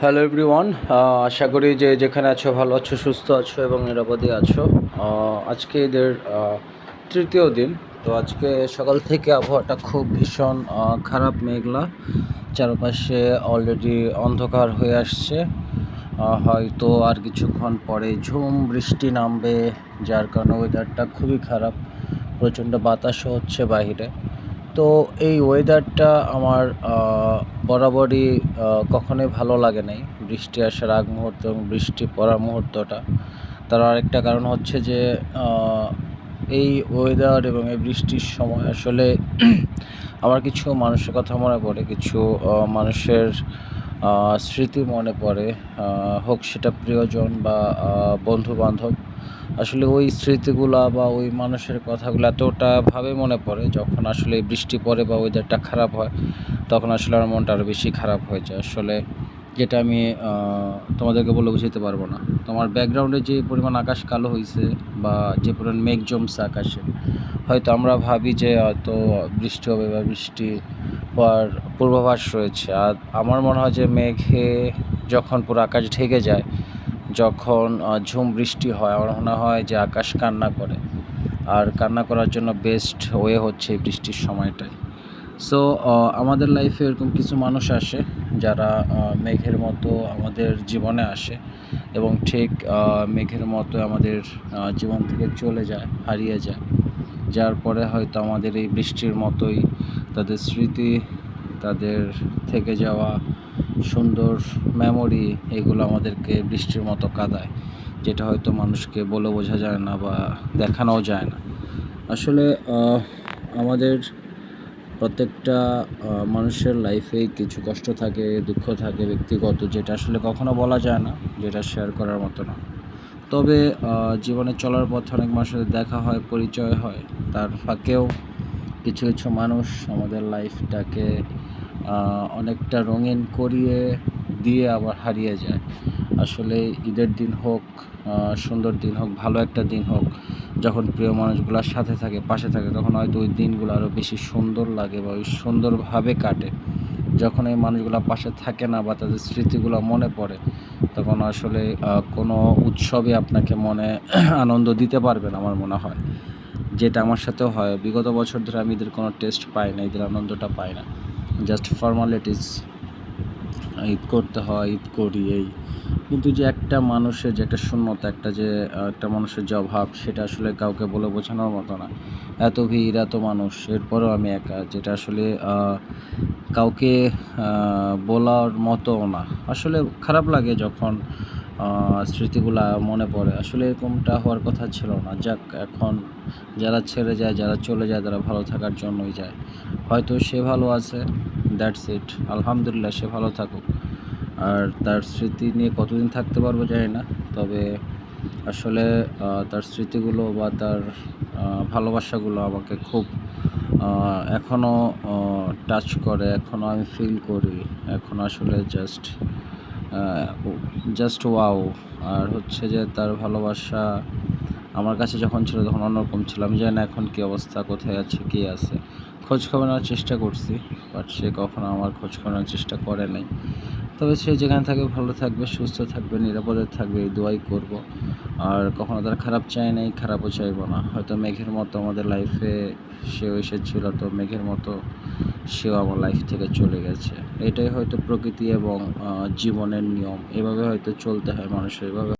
Hello everyone আশা করি যে যেখানে আছো, ভালো আছো, সুস্থ আছো এবং নিরাপদে আছো। আজকে এদের তৃতীয় দিন। তো আজকে সকাল থেকে আবহাওয়াটা খুব ভীষণ খারাপ, মেঘলা। চারপাশে অলরেডি অন্ধকার হয়ে আসছে। হয়তো আর কিছুক্ষণ পরে ঝুম, বৃষ্টি নামবে, যার কারণে ওয়েদারটা খুবই খারাপ। প্রচণ্ড বাতাসও হচ্ছে বাইরে। তো এই ওয়েদারটা আমার বরাবরই কখনোই ভালো লাগে নাই। বৃষ্টি আসার আগ মুহূর্ত এবং বৃষ্টি পড়ার মুহূর্তটা। তার আরেকটা কারণ হচ্ছে যে এই ওয়েদার এবং এই বৃষ্টির সময় আসলে আমার কিছু মানুষের কথা মনে পড়ে, কিছু মানুষের স্মৃতি মনে পড়ে। হোক সেটা প্রিয়জন বা বন্ধু বান্ধব আসলে ওই স্মৃতিগুলা বা ওই মানুষের কথাগুলো এতটা ভাবে মনে পড়ে, যখন আসলে বৃষ্টি পড়ে বা ওয়েদারটা খারাপ হয়, তখন আসলে আমার মনটা আরও বেশি খারাপ হয়ে যায়। আসলে যেটা আমি তোমাদেরকে বলে বুঝাতে পারব না। তোমার ব্যাকগ্রাউন্ডে যে পরিমাণ আকাশ কালো হয়েছে বা যে পরিমাণ মেঘ জমছে আকাশে, হয়তো আমরা ভাবি যে হয়তো বৃষ্টি হবে বা বৃষ্টি হওয়ার পূর্বাভাস রয়েছে। আর আমার মনে হয় যে মেঘে যখন পুরো আকাশ ঢেকে যায় যখন ঝুম বৃষ্টি হয়, আমার মনে হয় যে আকাশ কান্না করে। আর কান্না করার জন্য বেস্ট ওয়ে হচ্ছে বৃষ্টির সময়টাই। সো আমাদের লাইফে এরকম কিছু মানুষ আসে যারা মেঘের মতো আমাদের জীবনে আসে এবং ঠিক মেঘের মতো আমাদের জীবন থেকে চলে যায়, হারিয়ে যায়। যার পরে হয়তো আমাদের এই বৃষ্টির মতোই তাদের স্মৃতি, তাদের থেকে যাওয়া সুন্দর মেমোরি এগুলো আমাদেরকে বৃষ্টির মতো কাদায়, যেটা হয়তো মানুষকে বলে বোঝা যায় না বা দেখানোও যায় না। আসলে আমাদের প্রত্যেকটা মানুষের লাইফেই কিছু কষ্ট থাকে, দুঃখ থাকে, ব্যক্তিগত, যেটা আসলে কখনো বলা যায় না, যেটা শেয়ার করার মতো না। তবে জীবনে চলার পথে অনেক মানুষের দেখা হয়, পরিচয় হয়, তার ফাঁকেও কিছু কিছু মানুষ আমাদের লাইফটাকে অনেকটা রঙিন করিয়ে দিয়ে আবার হারিয়ে যায়। আসলে ঈদের দিন হোক সুন্দর দিন হোক, ভালো একটা দিন হোক, যখন প্রিয় মানুষগুলোর সাথে থাকে, পাশে থাকে, তখন হয়তো ওই দিনগুলো আরও বেশি সুন্দর লাগে বা ওই সুন্দরভাবে কাটে। যখন এই মানুষগুলো পাশে থাকে না বা তাদের স্মৃতিগুলো মনে পড়ে, তখন আসলে কোনো উৎসবে আপনাকে মনে আনন্দ দিতে পারবে না আমার মনে হয়। যেটা আমার সাথেও হয়। বিগত বছর ধরে আমি এদের কোনো টেস্ট পাই না এদের আনন্দটা পাই না। জাস্ট ফর্মালিটিস, ঈদ করতে হয়, ঈদ করি এই কিন্তু যে একটা মানুষের যে একটা শূন্যতা, একটা যে একটা মানুষের যে অভাব, সেটা আসলে কাউকে বলে বোঝানোর মতো না। এত ভিড়, এত মানুষ, এরপরেও আমি একা, যেটা আসলে কাউকে বলার মতো না। আসলে খারাপ লাগে যখন স্মৃতিগুলা মনে পড়ে। আসলে এরকমটা হওয়ার কথা ছিল না। যাক, এখন যারা ছেড়ে যায়, যারা চলে যায়, তারা ভালো থাকার জন্যই যায়। হয়তো সে ভালো আছে দ্যাটস ইট আলহামদুলিল্লাহ, সে ভালো থাকুক। আর তার স্মৃতি নিয়ে কতদিন থাকতে পারব জানি না। তবে আসলে তার স্মৃতিগুলো বা তার ভালোবাসাগুলো আমাকে খুব এখনও টাচ করে। এখনও আমি ফিল করি। এখন আসলে জাস্ট জাস্ট ওয়াও আর হচ্ছে যে তার ভালোবাসা আমার কাছে যখন ছিল তখন অন্যরকম ছিল। আমি জানি না এখন কী অবস্থা, কোথায় আছে, কী আছে। খোঁজ খবর নেওয়ার চেষ্টা করছি বাট সে কখনো আমার খোঁজ খবর নেওয়ার চেষ্টা করে নাই। তবে সে যেখানে থাকবে ভালো থাকবে, সুস্থ থাকবে, নিরাপদে থাকবে, এই দোয়াই করব। আর কখনো তার খারাপ চাই নাই, খারাপও চাইব না। হয়তো মেঘের মতো আমাদের লাইফে সেও এসেছিল, তো মেঘের মতো সেও আমার লাইফ থেকে চলে গেছে। এটাই হয়তো প্রকৃতি এবং জীবনের নিয়ম। এভাবে হয়তো চলতে হয় মানুষের। এভাবে